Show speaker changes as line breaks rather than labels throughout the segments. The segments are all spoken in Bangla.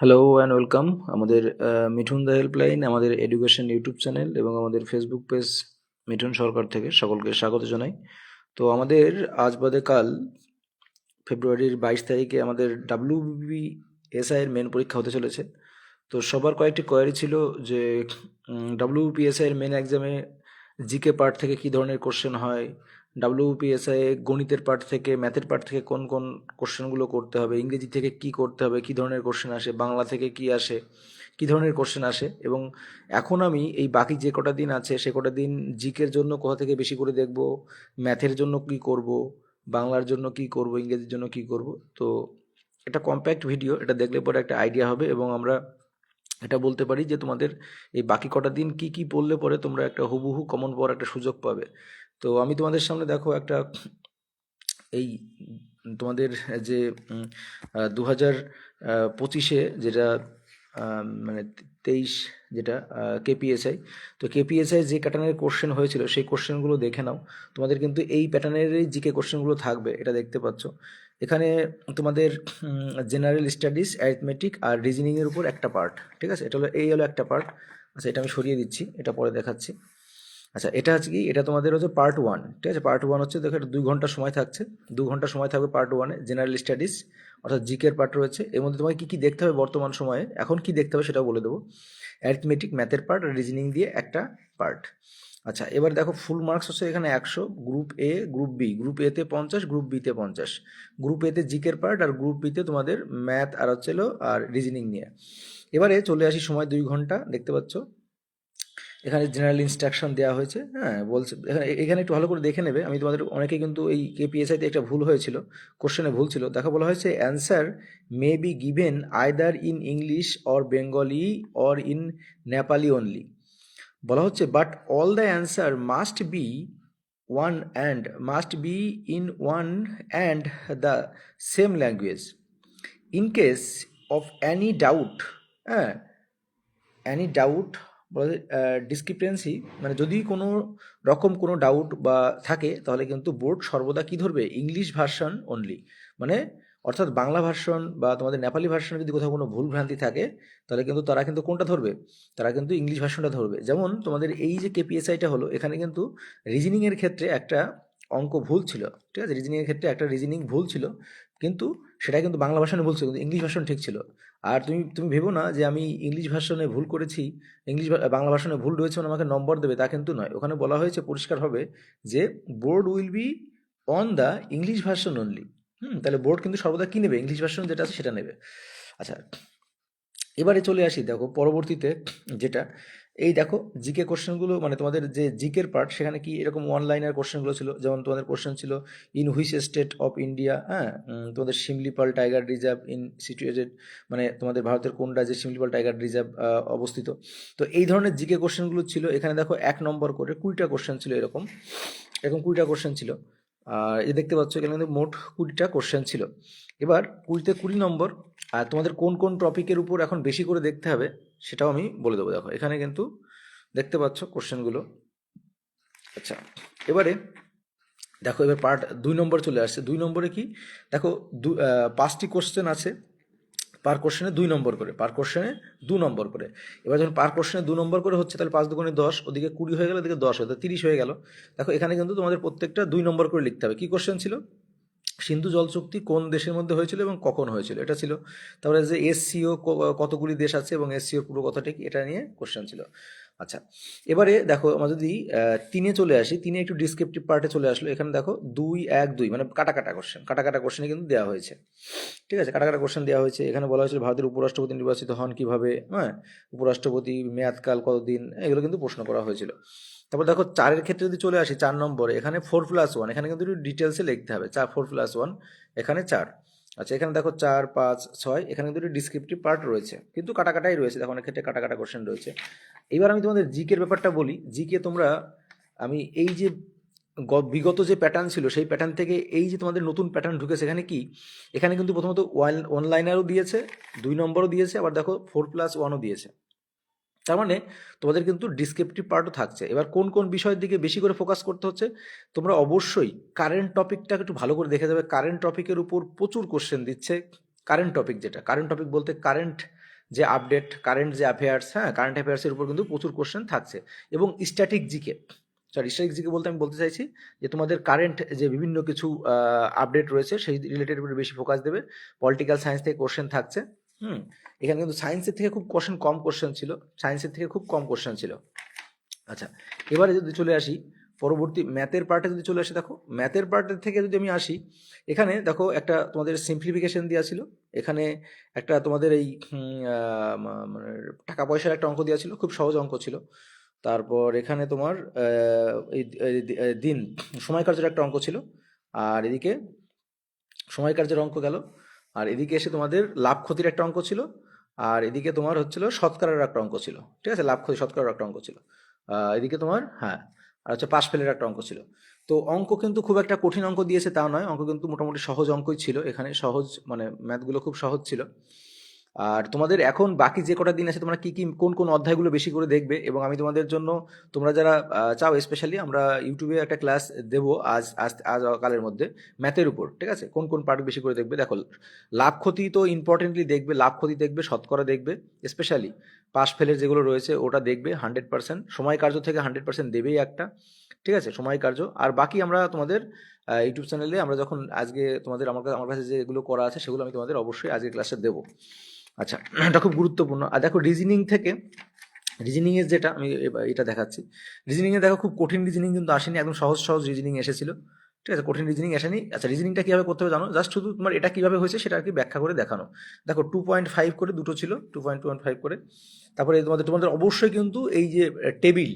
হ্যালো অ্যান্ড ওয়েলকাম আমাদের মিঠুন দা হেল্পলাইন আমাদের এডুকেশন ইউটিউব চ্যানেল এবং আমাদের ফেসবুক পেজ মিঠুন সরকার থেকে সকলকে স্বাগত জানাই। তো আমাদের আজ বাদে কাল ফেব্রুয়ারির বাইশ তারিখে আমাদের ডাব্লিউবি এর মেন পরীক্ষা হতে চলেছে। তো সবার কয়েকটি কোয়ারি ছিল যে ডাব্লিউপিএসআই এর মেন এক্সামে জিকে পার্ট থেকে কী ধরনের কোশ্চেন হয় ডাব্লিউপিএসআই গণিতের পার্ট থেকে ম্যাথের পার্ট থেকে কোন কোন কোশ্চেনগুলো করতে হবে? ইংরেজি থেকে কি করতে হবে? কী ধরনের কোশ্চেন আসে? বাংলা থেকে কি আসে? কী ধরনের কোশ্চেন আসে? এবং এখন আমি এই বাকি যে কটা দিন আছে, সে কটা দিন জিকের জন্য কোথা থেকে বেশি করে দেখব? ম্যাথের জন্য কি করব? বাংলার জন্য কি করব? ইংরেজির জন্য কি করব? তো এটা কম্প্যাক্ট ভিডিও এটা দেখলে পরে একটা আইডিয়া হবে এবং আমরা এটা বলতে পারি যে তোমাদের এই বাকি কটা দিন কি কি পড়লে পরে তোমরা একটা হুবহু কমন পাওয়ার একটা সুযোগ পাবে। তো আমি তোমাদের সামনে দেখো একটা এই তোমাদের যে দু হাজার পঁচিশে যেটা মানে তেইশ যেটা কেপিএসআই তো কেপিএসআই যে প্যাটার্নের কোশ্চেন হয়েছিল, সেই কোশ্চেনগুলো দেখে নাও। তোমাদের কিন্তু এই প্যাটার্নেরই জিকে কোশ্চেনগুলো থাকবে, এটা দেখতে পাচ্ছ। এখানে তোমাদের জেনারেল স্টাডিজ অ্যারিথমেটিক আর রিজনিংয়ের উপর একটা পার্ট ঠিক আছে? এটা হলো, এই হলো একটা পার্ট আচ্ছা এটা আমি সরিয়ে দিচ্ছি, এটা পরে দেখাচ্ছি। আচ্ছা এটা হচ্ছে কি? এটা তোমাদের হচ্ছে পার্ট ওয়ান ঠিক আছে? পার্ট ওয়ান হচ্ছে, দেখো, এটা দুই ঘণ্টা সময় থাকছে। দু ঘণ্টা সময় থাকবে পার্ট ওয়ানে জেনারেল স্টাডিজ অর্থাৎ জিকের পার্ট রয়েছে। এর মধ্যে তোমাকে কী কী দেখতে হবে বর্তমান সময়ে? এখন কি দেখতে হবে সেটাও বলে দেবো। অ্যারিথমেটিক ম্যাথের পার্ট রিজনিং দিয়ে একটা পার্ট আচ্ছা এবার দেখো ফুল মার্কস হচ্ছে এখানে একশো group A group B group এতে পঞ্চাশ গ্রুপ বিতে পঞ্চাশ। গ্রুপ এতে জিকের পার্ট আর গ্রুপ বিতে তোমাদের ম্যাথ আর হচ্ছে হলো, আর রিজনিং নিয়ে। এবারে চলে আসি সময় দুই ঘণ্টা, দেখতে পাচ্ছ? এখানে জেনারেল ইনস্ট্রাকশন দেওয়া হয়েছে হ্যাঁ বলছে, এখানে একটু ভালো করে দেখে নেবে, আমি তোমাদের অনেকে কিন্তু এই কেপিএসআইতে একটা ভুল হয়েছিল কোশ্চেনে ভুল ছিল, দেখা বলা হয়েছে answer may be given either in English or Bengali or in Nepali only বলা হচ্ছে but all the answer must be one and must be in one and the same language in case of any doubt হ্যাঁ অ্যানি ডাউট বলে ডিসক্রিপেন্সি মানে যদি কোনো রকম কোনো ডাউট বা থাকে, তাহলে কিন্তু বোর্ড সর্বদা কি ধরবে? ইংলিশ ভার্সন অনলি মানে অর্থাৎ বাংলা ভার্সন বা তোমাদের নেপালি ভার্সনে যদি কোথাও কোনো ভুল ভ্রান্তি থাকে, তাহলে কিন্তু তারা কিন্তু কোনটা ধরবে? তারা কিন্তু ইংলিশ ভার্সনটা ধরবে। যেমন তোমাদের এই যে কেপিএসআইটা হলো, এখানে কিন্তু রিজনিংয়ের ক্ষেত্রে একটা অঙ্ক ভুল ছিল। ঠিক আছে? রিজনিংয়ের ক্ষেত্রে একটা রিজনিং ভুল ছিল। কিন্তু সেটা কিন্তু বাংলা ভার্সনে ভুল ছিল, কিন্তু ইংলিশ ভার্সন ঠিক ছিল। আর তুমি তুমি ভেবো না যে আমি ইংলিশ ভাষণে ভুল করেছি, ইংলিশ বাংলা ভাষণে ভুল রয়েছে মানে আমাকে নম্বর দেবে, তা কিন্তু নয়। ওখানে বলা হয়েছে পরিষ্কার হবে যে board will be on the English version only. হুম, তাহলে বোর্ড কিন্তু সর্বদা কী নেবে? ইংলিশ ভার্সন যেটা আছে সেটা নেবে। আচ্ছা এবারে চলে আসি, দেখো পরবর্তীতে যেটা এই দেখো জিকে কোশ্চেনগুলো মানে তোমাদের যে জিকের পার্ট সেখানে কি এরকম ওয়ান লাইনার কোশ্চেনগুলো ছিল? যেমন তোমাদের কোশ্চেন ছিল in which state of India হ্যাঁ? তোমাদের Similipal tiger reserve in situated মানে তোমাদের ভারতের কোন রাজ্যে শিমলিপাল টাইগার রিজার্ভ অবস্থিত? তো এই ধরনের জিকে কোশ্চেনগুলো ছিল, এখানে দেখো এক নম্বর করে কুড়িটা কোশ্চেন ছিল এরকম। এরকম কুড়িটা কোশ্চেন ছিল। আর এ দেখতে পাচ্ছ এখানে কিন্তু মোট কুড়িটা কোশ্চেন ছিল। এবার কুড়িতে কুড়ি নম্বর আর তোমাদের কোন কোন টপিকের উপর এখন বেশি করে দেখতে হবে? সেটাও আমি বলে দেবো। দেখো, এখানে কিন্তু দেখতে পাচ্ছ কোশ্চেনগুলো আচ্ছা এবারে দেখো, এবার পার্ট দুই নম্বর চলে আসছে। দুই নম্বরে কি? দেখো, দু পাঁচটি কোশ্চেন আছে পার কোশ্চেনে দুই নম্বর করে পার কোশ্চেনে দু নম্বর করে। এবার যখন পার কোশ্চেনে দু নম্বর করে হচ্ছে, তাহলে পাঁচ দুগুণে দশ, ওদিকে কুড়ি হয়ে গেল, ওদিকে দশ হয়ে তিরিশ হয়ে গেল। দেখো, এখানে কিন্তু তোমাদের প্রত্যেকটা দুই নম্বর করে লিখতে হবে। কি কোশ্চেন ছিল? সিন্ধু জল চুক্তি কোন দেশের মধ্যে হয়েছিল এবং কখন হয়েছিল? এটা ছিল তারপরে যে এসসিও কতগুলি দেশ আছে এবং এসসিওর পুরো কথাটা কি এটা নিয়ে কোশ্চেন ছিল। আচ্ছা এবারে দেখো আমরা যদি তিনে চলে আসি, তিনে একটু ডিসক্রিপটিভ পার্টে চলে আসলো। এখানে দেখো দুই, এক, দুই মানে কাটা কাটা কোশ্চেন কাটা কাটা কোশ্চেনে কিন্তু দেওয়া হয়েছে। ঠিক আছে? কাটা কাটা কোশ্চেন দেওয়া হয়েছে। এখানে বলা হয়েছিল ভারতের উপরাষ্ট্রপতি নির্বাচিত হন কীভাবে? হ্যাঁ? উপরাষ্ট্রপতি মেয়াদকাল কতদিন? এগুলো কিন্তু প্রশ্ন করা হয়েছিল। তারপর দেখো চারের ক্ষেত্রে যদি চলে আসি চার নম্বরে, এখানে ফোর প্লাস ওয়ান এখানে কিন্তু একটু ডিটেলসে লিখতে হবে। চার ফোর প্লাস ওয়ান এখানে চার। আচ্ছা এখানে দেখো চার, পাঁচ, ছয়, এখানে কিন্তু একটু ডিসক্রিপটিভ পার্ট রয়েছে। কিন্তু কাটা কাটাই রয়েছে, দেখো অনেক ক্ষেত্রে কাটা কাটা কোশ্চেন রয়েছে। এবার আমি তোমাদের জিকের ব্যাপারটা বলি। জিকে তোমরা, আমি এই যে বিগত যে প্যাটার্ন ছিল, সেই প্যাটার্ন থেকে এই যে তোমাদের নতুন প্যাটার্ন ঢুকেছে এখানে কি? এখানে কিন্তু প্রথমত ওয়ান অনলাইনারও দিয়েছে, দুই নম্বরও দিয়েছে, আবার দেখো ফোর প্লাস ওয়ানও দিয়েছে। তার মানে তোমাদের কিন্তু ডিসক্রিপটিভ পার্টও থাকছে। এবার কোন কোন বিষয়ের দিকে বেশি করে ফোকাস করতে হচ্ছে, তোমরা অবশ্যই কারেন্ট টপিকটা একটু ভালো করে দেখে যাবে। কারেন্ট টপিকের উপর প্রচুর কোশ্চেন দিচ্ছে। কারেন্ট টপিক যেটা কারেন্ট টপিক বলতে কারেন্ট যে আপডেট কারেন্ট যে অ্যাফেয়ার্স হ্যাঁ কারেন্ট অ্যাফেয়ার্সের উপর কিন্তু প্রচুর কোশ্চেন থাকছে। এবং static GK sorry static GK বলতে আমি বলতে চাইছি যে তোমাদের কারেন্ট যে বিভিন্ন কিছু আপডেট রয়েছে, সেই রিলেটেড উপরে বেশি ফোকাস দেবে। পলিটিক্যাল সায়েন্স থেকে কোশ্চেন থাকছে। হুম। এখানে কিন্তু সায়েন্সের থেকে খুব কোশ্চেন কম কোশ্চেন ছিল। সায়েন্সের থেকে খুব কম কোশ্চেন ছিল। আচ্ছা এবারে যদি চলে আসি, পরবর্তী ম্যাথের পার্টে যদি চলে আসি, দেখো ম্যাথের পার্টের থেকে যদি আমি আসি, এখানে দেখো একটা তোমাদের সিম্পলিফিকেশন দেওয়া ছিল। এখানে একটা তোমাদের এই মানে টাকা পয়সার একটা অঙ্ক দেওয়া ছিল, খুব সহজ অঙ্ক ছিল। তারপর এখানে তোমার এই দিন সময় কার্যের একটা অঙ্ক ছিল। আর এদিকে সময় কার্যের অঙ্ক গেল আর এদিকে এসে তোমাদের লাভ ক্ষতির একটা অঙ্ক ছিল, আর এদিকে তোমার হচ্ছিল শতকরার একটা অঙ্ক ছিল, ঠিক আছে? লাভ ক্ষতি, শতকরার একটা অঙ্ক ছিল। এদিকে তোমার হ্যাঁ আর হচ্ছে পাশ ফেলের একটা অঙ্ক ছিল। তো অঙ্ক কিন্তু খুব একটা কঠিন অঙ্ক দিয়েছে তা নয়, অঙ্ক কিন্তু মোটামুটি সহজ অঙ্কই ছিল। এখানে সহজ মানে ম্যাথগুলো খুব সহজ ছিল। আর তোমাদের এখন বাকি যে কটা দিন আছে, তোমরা কি কি, কোন কোন অধ্যায়গুলো বেশি করে দেখবে? এবং আমি তোমাদের জন্য, তোমরা যারা চাও স্পেশালি আমরা ইউটিউবে একটা ক্লাস দেবো আজ আজ আজ, কালের মধ্যে ম্যাথের উপর, ঠিক আছে? কোন কোন পার্ট বেশি করে দেখবে? দেখো, লাভ ক্ষতি তো ইম্পর্টেন্টলি দেখবে, লাভ ক্ষতি দেখবে, শতকরা দেখবে স্পেশালি পাশ ফেলের যেগুলো রয়েছে, ওটা দেখবে হান্ড্রেড পার্সেন্ট সময় কার্য থেকে হান্ড্রেড পার্সেন্ট দেবেই একটা, ঠিক আছে? সময় কার্য, আর বাকি আমরা তোমাদের ইউটিউব চ্যানেলে আমরা যখন আজকে তোমাদের আমার কাছে আমার কাছে যেগুলো করা আছে সেগুলো আমি তোমাদের অবশ্যই আজকে ক্লাসে দেবো। আচ্ছা এটা খুব গুরুত্বপূর্ণ। আর দেখো রিজনিং থেকে রিজনিংয়ের যেটা, আমি এটা দেখাচ্ছি। রিজনিংয়ে দেখো খুব কঠিন রিজনিং কিন্তু আসেনি, একদম সহজ সহজ রিজনিং এসেছিল। ঠিক আছে, কঠিন রিজনিং আসেনি। আচ্ছা রিজনিংটা কীভাবে করতে হবে জানো? জাস্ট শুধু তোমার এটা কীভাবে হয়েছে সেটা আর কি ব্যাখ্যা করে দেখানো। দেখো টু পয়েন্ট ফাইভ করে দুটো ছিল two point two point five করে। তারপরে তোমাদের তোমাদের অবশ্যই কিন্তু এই যে টেবিল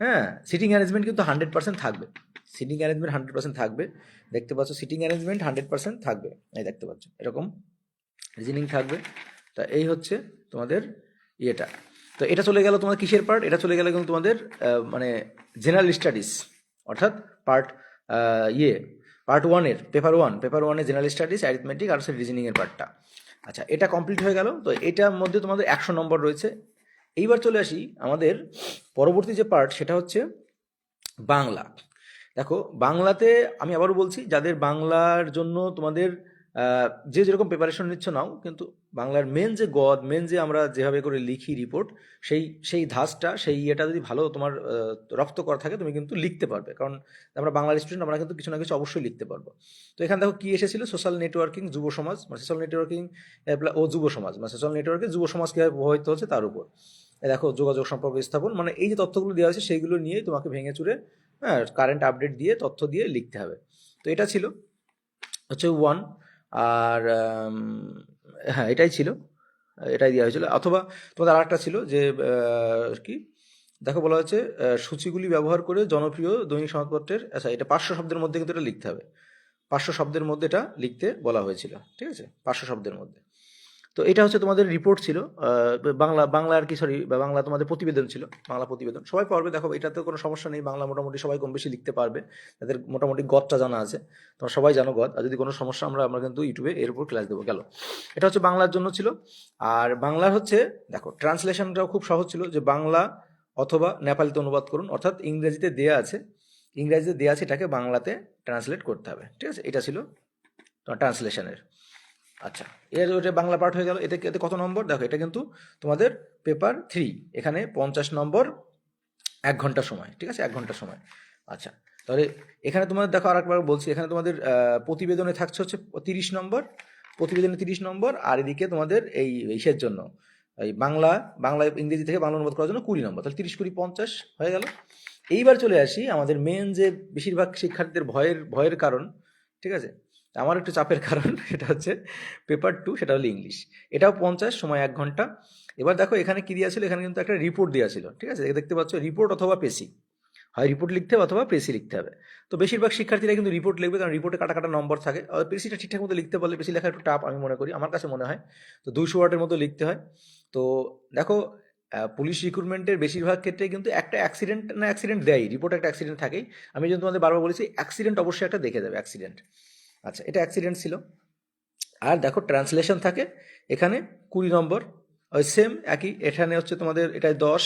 হ্যাঁ সিটিং অ্যারেঞ্জমেন্ট কিন্তু হান্ড্রেড পার্সেন্ট থাকবে। সিটিং অ্যারেঞ্জমেন্ট হান্ড্রেড পার্সেন্ট থাকবে। দেখতে পাচ্ছ সিটিং অ্যারেঞ্জমেন্ট হান্ড্রেড পার্সেন্ট থাকবে। এই দেখতে পাচ্ছ, এরকম রিজনিং থাকবে। তা এই হচ্ছে তোমাদের ইয়েটা। তো এটা চলে গেল তোমার কিসের পার্ট এটা চলে গেল কিন্তু তোমাদের মানে জেনারেল স্টাডিজ অর্থাৎ পার্ট ইয়ে পার্ট ওয়ানের পেপার ওয়ান পেপার ওয়ানের জেনারেল স্টাডিজ অ্যারিথমেটিক আর হচ্ছে রিজনিংয়ের পার্টটা আচ্ছা এটা কমপ্লিট হয়ে গেল। তো এটার মধ্যে তোমাদের একশো নম্বর রয়েছে। এইবার চলে আসি আমাদের পরবর্তী যে পার্ট সেটা হচ্ছে বাংলা। দেখো, বাংলাতে আমি আবারও বলছি, যাদের বাংলার জন্য তোমাদের যে যেরকম প্রিপারেশন নিচ্ছ নাও, কিন্তু বাংলার মেন যে গদ মেন যে আমরা যেভাবে করে লিখি রিপোর্ট সেই সেই ধাঁচটা, সেই ইয়েটা যদি ভালো তোমার রপ্ত করা থাকে, তুমি কিন্তু লিখতে পারবে। কারণ আমরা বাংলার স্টুডেন্ট আমরা কিন্তু কিছু না কিছু অবশ্যই লিখতে পারব। তো এখানে দেখো কি এসেছিল? সোশ্যাল নেটওয়ার্কিং যুব সমাজ মানে সোশ্যাল নেটওয়ার্কিং ও যুব সমাজ মানে সোশ্যাল নেটওয়ার্কে যুব সমাজ কীভাবে প্রভাবিত হচ্ছে তার উপর। দেখো, যোগাযোগ সম্পর্ক স্থাপন মানে এই যে তথ্যগুলো দেওয়া আছে, সেইগুলো নিয়েই তোমাকে ভেঙে চুরে হ্যাঁ কারেন্ট আপডেট দিয়ে তথ্য দিয়ে লিখতে হবে। তো এটা ছিল হচ্ছে ওয়ান আর হ্যাঁ এটাই ছিল। এটাই দেওয়া হয়েছিল। অথবা তোমাদের আরেকটা ছিল যে কি? দেখো বলা হচ্ছে সূচিগুলি ব্যবহার করে জনপ্রিয় দৈনিক সংবাদপত্রের আচ্ছা এটা পাঁচশো শব্দের মধ্যে কিন্তু এটা লিখতে হবে। পাঁচশো শব্দের মধ্যে এটা লিখতে বলা হয়েছিল, ঠিক আছে? পাঁচশো শব্দের মধ্যে। তো এটা হচ্ছে তোমাদের রিপোর্ট ছিল বাংলা বাংলা আর কি সরি বাংলা তোমাদের প্রতিবেদন ছিল, বাংলা প্রতিবেদন। সবাই পারবে দেখো এটাতে কোনো সমস্যা নেই, বাংলা মোটামুটি সবাই কম বেশি লিখতে পারবে, তাদের মোটামুটি গদটা জানা আছে, তোমরা সবাই জানো গদ, আর যদি কোনো সমস্যা আমরা আমরা কিন্তু ইউটিউবে এর উপর ক্লাস দেবো, গেল। এটা হচ্ছে বাংলার জন্য ছিল, আর বাংলার হচ্ছে, দেখো ট্রান্সলেশনটাও খুব সহজ ছিল, যে বাংলা অথবা নেপালিতে অনুবাদ করুন, অর্থাৎ ইংরেজিতে দেয়া আছে, ইংরেজিতে দেয়া আছে, এটাকে বাংলাতে ট্রান্সলেট করতে হবে, ঠিক আছে? এটা ছিল তোমার ট্রান্সলেশনের আচ্ছা এর ওটা বাংলা পার্ট হয়ে গেল। এতে এতে কত নম্বর? দেখো, এটা কিন্তু তোমাদের পেপার থ্রি এখানে পঞ্চাশ নম্বর, এক ঘণ্টা সময়, ঠিক আছে? এক ঘণ্টা সময়। আচ্ছা তাহলে এখানে তোমাদের দেখো আরেকবার বলছি, এখানে তোমাদের প্রতিবেদনে থাকছে হচ্ছে তিরিশ নম্বর, প্রতিবেদনে তিরিশ নম্বর, আর এদিকে তোমাদের এই ইসের জন্য, এই বাংলা বাংলা, ইংরেজি থেকে বাংলা অনুবাদ করার জন্য কুড়ি নম্বর, তাহলে তিরিশ কুড়ি পঞ্চাশ হয়ে গেল। এইবার চলে আসি আমাদের মেন যে বেশিরভাগ শিক্ষার্থীদের ভয়ের ভয়ের কারণ, ঠিক আছে? আমার একটু চাপের কারণ, সেটা হচ্ছে পেপার টু সেটা হলো ইংলিশ এটাও পঞ্চাশ, সময় এক ঘণ্টা। এবার দেখো এখানে কি দেওয়া ছিল? এখানে কিন্তু একটা রিপোর্ট দেওয়া ছিল, ঠিক আছে? দেখতে পাচ্ছ রিপোর্ট অথবা পেসি হয় রিপোর্ট লিখতে হবে অথবা পেসি লিখতে হবে। তো বেশিরভাগ শিক্ষার্থীরা কিন্তু রিপোর্ট লিখবে, কারণ রিপোর্টে কাটা কাটা নম্বর থাকে। আর পেসিটা ঠিকঠাক মতো লিখতে পারলে পেসি লেখা একটু টাপ আমি মনে করি, আমার কাছে মনে হয়। তো দুইশো ওয়ার্ডের মতো লিখতে হয়। তো দেখো পুলিশ রিক্রুটমেন্টের বেশিরভাগ ক্ষেত্রে কিন্তু একটা অ্যাক্সিডেন্ট না অ্যাক্সিডেন্ট দেয় রিপোর্ট একটা অ্যাক্সিডেন্ট থাকেই। আমি যেন তোমাদের বারবার বলেছি অ্যাক্সিডেন্ট অবশ্যই একটা দেখে দেবে অ্যাক্সিডেন্ট আচ্ছা এটা অ্যাক্সিডেন্ট ছিল। আর দেখো ট্রান্সলেশন থাকে, এখানে কুড়ি নম্বর, ওই সেম একই, এখানে হচ্ছে তোমাদের এটাই দশ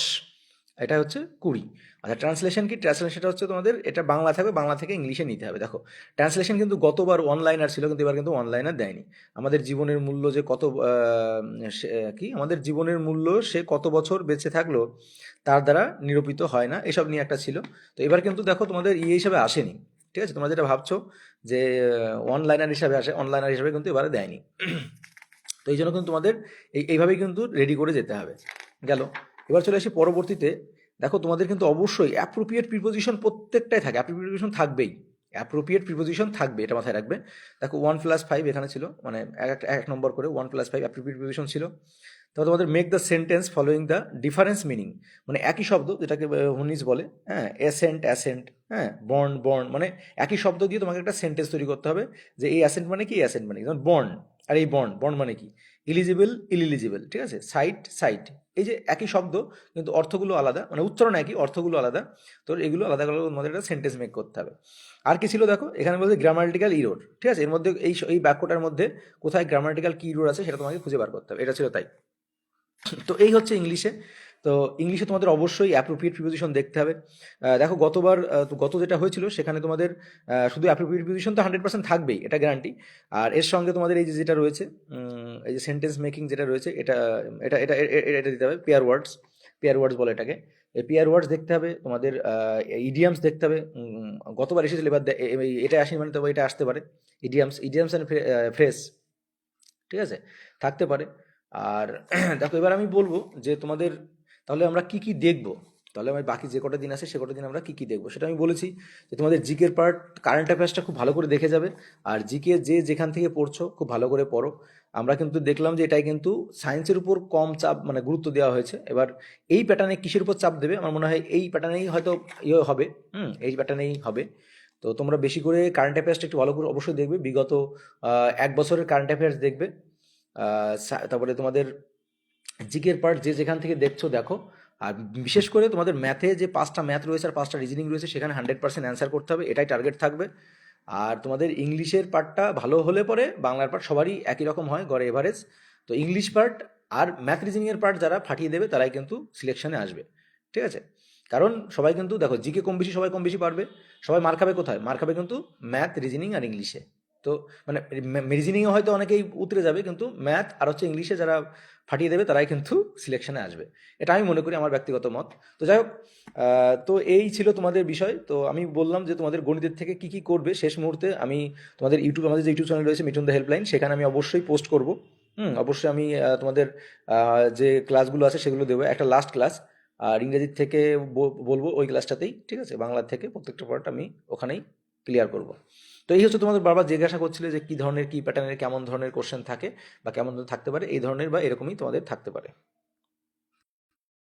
এটা হচ্ছে কুড়ি। আচ্ছা ট্রান্সলেশন কি? ট্রান্সলেশনটা হচ্ছে তোমাদের, এটা বাংলা থাকবে, বাংলা থেকে ইংলিশে নিতে হবে। দেখো ট্রান্সলেশন কিন্তু গতবার অনলাইনার ছিল, কিন্তু এবার কিন্তু অনলাইনার দেয়নি। আমাদের জীবনের মূল্য যে কত কি? আমাদের জীবনের মূল্য সে কত বছর বেঁচে থাকল, তার দ্বারা নিরূপিত হয় না। এসব নিয়ে একটা ছিল। তো এবার কিন্তু দেখো তোমাদের ইয়ে হিসাবে আসেনি। ঠিক আছে? তোমরা যেটা ভাবছ যে অনলাইনার হিসাবে আসে অনলাইনার হিসাবে কিন্তু এবারে দেয়নি। তো এই জন্য কিন্তু তোমাদের এই, এইভাবেই কিন্তু রেডি করে যেতে হবে। গেল। এবার চলে আসি পরবর্তীতে। দেখো, তোমাদের কিন্তু অবশ্যই অ্যাপ্রোপ্রিয়েট প্রিপোজিশন প্রত্যেকটাই থাকে। অ্যাপ্রোপ্রিয়েট প্রিপোজিশন থাকবেই। অ্যাপ্রোপ্রিয়েট প্রিপোজিশন থাকবে, এটা মাথায় রাখবে। দেখো ওয়ান প্লাস ফাইভ এখানে ছিল মানে এক, এক- নম্বর করে one plus five appropriate preposition ছিল। তারপর তোমাদের make the sentence following the difference meaning মানে একই শব্দ, যেটাকে হুনিস বলে হ্যাঁ অ্যাসেন্ট অ্যাসেন্ট হ্যাঁ বর্ন বর্ন মানে একই শব্দ দিয়ে তোমাকে একটা সেন্টেন্স তৈরি করতে হবে যে এই অ্যাসেন্ট মানে কি? অ্যাসেন্ট মানে কি? যেমন বর্ন আর এই বর্ন বর্ন মানে কি? ইলিজিবল ইলিজিবল ঠিক আছে? সাইট সাইট এই যে একই শব্দ, কিন্তু অর্থগুলো আলাদা মানে উচ্চারণ একই, অর্থগুলো আলাদা, তো এগুলো আলাদা আলাদা তোমাদের একটা সেন্টেন্স মেক করতে হবে। আর কি ছিল দেখো? এখানে বলছে গ্রামাটিক্যাল ইরোড ঠিক আছে? এর মধ্যে এই এই বাক্যটার মধ্যে কোথায় গ্রামাটিক্যাল কি ইরোড আছে সেটা তোমাকে খুঁজে বার করতে হবে, এটা ছিল তাই। তো এই হচ্ছে ইংলিশে তো ইংলিশে তোমাদের অবশ্যই অ্যাপ্রোপ্রিয়েট প্রিপোজিশন দেখতে হবে। দেখো গতবার গত যেটা হয়েছিল, সেখানে তোমাদের শুধু অ্যাপ্রোপ্রিয়েট প্রিপোজিশন তো হান্ড্রেড পার্সেন্ট থাকবেই, এটা গ্যারান্টি আর এর সঙ্গে তোমাদের এই যে যেটা রয়েছে এই যে সেন্টেন্স মেকিং যেটা রয়েছে, এটা এটা এটা এটা দিতে হবে পেয়ার ওয়ার্ডস পেয়ার ওয়ার্ডস বলে এটাকে। পেয়ার ওয়ার্ডস দেখতে হবে, তোমাদের ইডিয়ামস দেখতে হবে গতবার এসেছিল, এবার এটা আসেনি মানে তবে এটা আসতে পারে। ইডিয়ামস ইডিয়ামস অ্যান্ড ফ্রেস ঠিক আছে? থাকতে পারে। আর, দেখো এবার আমি বলব যে তোমাদের তাহলে আমরা কি কি দেখব? তাহলে আমি বাকি যে কটা দিন আছে, সে কটা দিন আমরা কি কি দেখব? সেটা আমি বলেছি যে তোমাদের জিকের পার্ট কারেন্ট অ্যাফেয়ার্সটা খুব ভালো করে দেখে যাবে। আর জিকে যে যেখান থেকে পড়ছো, খুব ভালো করে পড়ো। আমরা কিন্তু দেখলাম যে এটাই কিন্তু সায়েন্সের উপর কম চাপ মানে গুরুত্ব দেওয়া হয়েছে। এবার এই প্যাটার্নে কিসের উপর চাপ দেবে? আমার মনে হয় এই প্যাটার্নেই হয়তো ইয়ে হবে। হুম, এই প্যাটার্নেই হবে। তো তোমরা বেশি করে কারেন্ট অ্যাফেয়ার্সটা একটু ভালো করে অবশ্যই দেখবে। বিগত এক বছরের কারেন্ট অ্যাফেয়ার্স দেখবে। তারপরে তোমাদের জিকের পার্ট যে যেখান থেকে দেখছ দেখো। আর বিশেষ করে তোমাদের ম্যাথে যে পাঁচটা ম্যাথ রয়েছে আর পাঁচটা রিজনিং রয়েছে, সেখানে হান্ড্রেড পার্সেন্ট অ্যান্সার করতে হবে, এটাই টার্গেট থাকবে। আর তোমাদের ইংলিশের পার্টটা ভালো হলে পরে বাংলার পার্ট সবারই একই রকম হয়, গড়ে এভারেজ তো ইংলিশ পার্ট আর ম্যাথ রিজনিংয়ের পার্ট যারা ফাটিয়ে দেবে, তারাই কিন্তু সিলেকশনে আসবে। ঠিক আছে? কারণ সবাই কিন্তু, দেখো, জিকে কম বেশি, সবাই কম বেশি পারবে। সবাই মার খাবে কোথায়? মার খাবে কিন্তু ম্যাথ রিজনিং আর ইংলিশে। তো মানে রিজনিংয়ে হয়তো অনেকেই উতরে যাবে, কিন্তু ম্যাথ আর হচ্ছে ইংলিশে যারা ফাটিয়ে দেবে, তারাই কিন্তু সিলেকশনে আসবে। এটা আমি মনে করি আমার ব্যক্তিগত মত। তো যাই হোক তো এই ছিল তোমাদের বিষয়। তো আমি বললাম যে তোমাদের গণিতের থেকে কি কি করবে শেষ মুহূর্তে। আমি তোমাদের ইউটিউব, আমাদের যে ইউটিউব চ্যানেল রয়েছে মিঠুন দ্য হেল্পলাইন সেখানে আমি অবশ্যই পোস্ট করব। হুম, অবশ্যই আমি তোমাদের যে ক্লাসগুলো আছে সেগুলো দেবো। একটা লাস্ট ক্লাস আর ইংরেজির থেকে বলব ওই ক্লাসটাতেই ঠিক আছে? বাংলার থেকে প্রত্যেকটা পার্ট আমি ওখানেই ক্লিয়ার করব। তো এই হচ্ছে তোমাদের বারবার জিজ্ঞাসা করছিলে যে কী ধরনের, কী প্যাটার্নের কেমন ধরনের কোশ্চেন থাকে বা কেমন ধরনের থাকতে পারে, এই ধরনের বা এরকমই তোমাদের থাকতে পারে।